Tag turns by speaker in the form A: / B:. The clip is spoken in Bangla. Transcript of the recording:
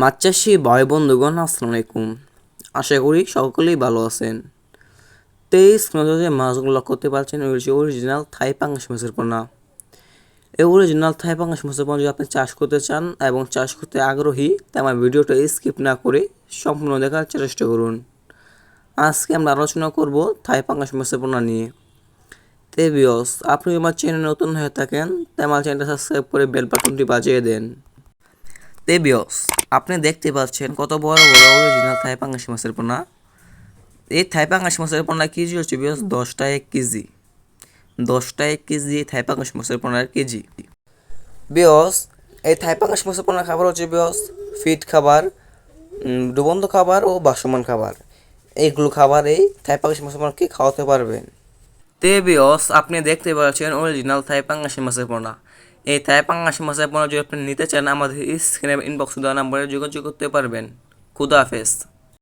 A: মাছ চাষি ভাই বন্ধুগণ, আসসালামু আলাইকুম। আশা করি সকলেই ভালো আছেন। তেইশ নজর যে মাছগুলো লক্ষ্য করতে পারছেন অরিজিনাল থাই পাঙ্গাস মাছের পোনা। এই অরিজিনাল থাই পাঙ্গাস মাছের পোনা যদি আপনি চাষ করতে চান এবং চাষ করতে আগ্রহী, তাই আমার ভিডিওটা স্কিপ না করে সম্পূর্ণ দেখার চেষ্টা করুন। আজকে আমরা আলোচনা করব থাই পাঙ্গাস মাছের পোনা নিয়ে। তে বিয়স আপনি আমার চ্যানেল নতুন হয়ে থাকেন, তাই আমার চ্যানেলটা সাবস্ক্রাইব করে বেল বাটনটি বাজিয়ে দেন। তেবিয়স আপনি দেখতে পাচ্ছেন কত বড় বড় অরিজিনাল থাই পাঙ্গাস মাছের পোনা এই থাই পাঙ্গাস মাছের পোনা কেজি হচ্ছে বিয়স দশটা এক কেজি। দশটা এক কেজি থাই পাঙ্গাস মাছের পোনার কেজি। বিয়স এই থাই পাঙ্গাস মাছের পোনার খাবার হচ্ছে বিয়স ফিট খাবার ডুবন্ত খাবার ও বাসমান খাবার। এইগুলো খাবার এই থাই পাঙ্গাস মাছের পোনাকে খাওয়াতে পারবেন তে বিয়স আপনি দেখতে পাচ্ছেন অরিজিনাল থাই পাঙ্গাসি মাছের পোনা এই থাই পাঙ্গাসি মাছের পোনা যদি আপনি নিতে চান, আমাদের স্ক্রিনে ইনবক্স দেওয়া নাম্বারে যোগাযোগ করতে পারবেন। খুদা হাফেজ।